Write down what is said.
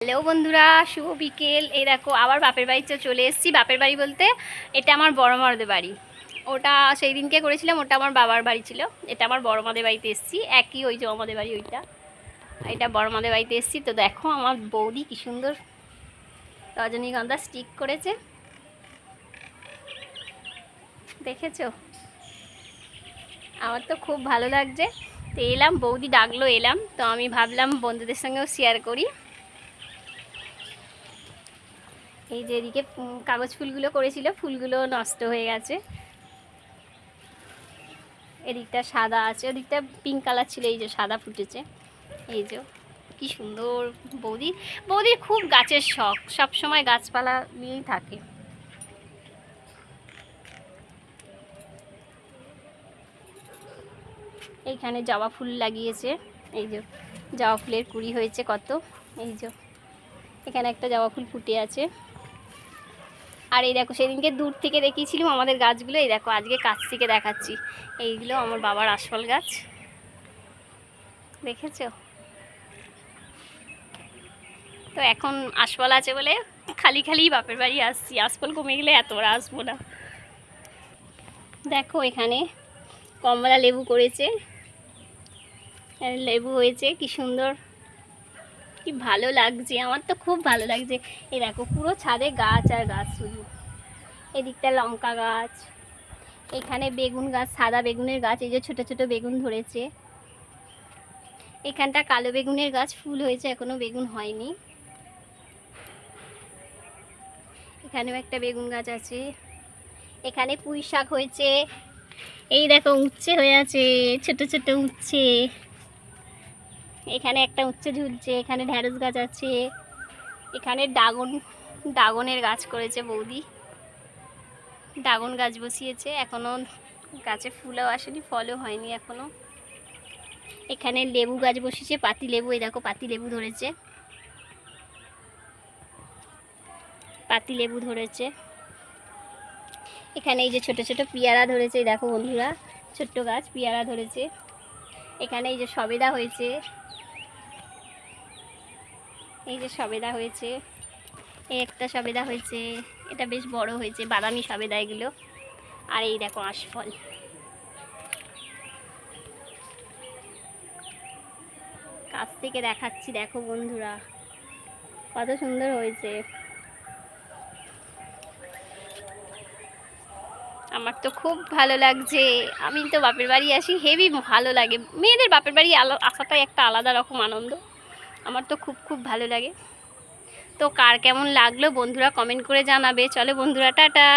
Hello বন্ধুরা, শুভ বিকেল। এই দেখো, আবার বাপের বাড়িতে চলে এসেছি। বাপের বাড়ি বলতে এটা আমার বড় মাদের বাড়ি। ওটা সেই দিনকে করেছিলাম, ওটা আমার বাবার বাড়ি ছিল। এটা আমার বড় মাদের বাড়িতে এসেছি। একই ওই যে আমাদের বাড়ি, ওইটা। এটা বড় মাদের বাড়িতে এসেছি। তো দেখো, আমার বৌদি কি সুন্দর রজনীগন্ধা স্টিক করেছে। দেখেছ? আমার তো খুব ভালো লাগছে। তো এলাম, বৌদি ডাকলো, এলাম। তো আমি ভাবলাম বন্ধুদের সঙ্গেও শেয়ার করি। এই যে এদিকে কাগজ ফুলগুলো করেছিল, ফুলগুলো নষ্ট হয়ে গেছে। এদিকটা সাদা আছে, ওদিকটা পিঙ্ক কালার ছিল, এই যে সাদা ফুটেছে। এই যে, কি সুন্দর বৌদি বৌদির খুব গাছের শখ, সব সময় গাছপালা নিয়েই থাকে। এইখানে জবা ফুল লাগিয়েছে, এই যে জবা ফুলের কুড়ি হয়েছে কত, এই যে, এখানে একটা জবা ফুল ফুটে আছে। আর এই দেখো, সেদিনকে দূর থেকে দেখিয়েছিলাম আমাদের গাছগুলো। এই দেখো, আজকে কাছ থেকে দেখাচ্ছি। এইগুলো আমার বাবার আশফল গাছ। দেখেছ? তো এখন আশফল আছে বলে খালি খালি বাপের বাড়ি আসছি। আশফল কমে গেলে এত আর আসব না। দেখো, এখানে কমলা লেবু করেছে। লেবু হয়েছে, কি সুন্দর। কি ভালো লাগছে, আমার তো খুব ভালো লাগছে। এই দেখো, পুরো ছাদে গাছ আর গাছ শুধু। এদিকটা লঙ্কা গাছ, এখানে বেগুন গাছ, সাদা বেগুনের গাছ, এই যে ছোটো ছোটো বেগুন ধরেছে। এখানটা কালো বেগুনের গাছ, ফুল হয়েছে, এখনও বেগুন হয়নি। এখানেও একটা বেগুন গাছ আছে। এখানে পুঁই শাক হয়েছে। এই দেখো, উচ্ছে হয়ে আছে, ছোট ছোট উচ্ছে। এখানে একটা উচ্ছে ঝুলছে, এখানে ঢ্যাঁড়স গাছ আছে, এখানে ড্রাগন ড্রাগনের গাছ করেছে বৌদি। ড্রাগন গাছ বসিয়েছে, এখনও গাছে ফুলও আসেনি, ফলও হয়নি এখনও। এখানে লেবু গাছ বসিয়েছে, পাতি লেবু, এই দেখো পাতি লেবু ধরেছে। পাতি লেবু ধরেছে। এখানে এই যে ছোট ছোট পেয়ারা ধরেছে দেখো বন্ধুরা, ছোট্ট গাছ, পেয়ারা ধরেছে। এখানে এই যে সবেদা হয়েছে এই যে সবেদা হয়েছে এই একটা সবেদা হয়েছে, এটা বেশ বড় হয়েছে, বাদামি সবেদা এগুলো। আর এই দেখো আশফল। কাছ থেকে দেখাচ্ছি, দেখো বন্ধুরা, কত সুন্দর হয়েছে। আমার তো খুব ভালো লাগছে। আমি তো বাপের বাড়ি আসি, হেভি ভালো লাগে। মেয়েদের বাপের বাড়ি আসাটাই একটা আলাদা রকম আনন্দ। আমার তো খুব খুব ভালো লাগে। তো কার কেমন লাগল বন্ধুরা কমেন্ট করে জানাবে। চলে বন্ধুরা, টাটা।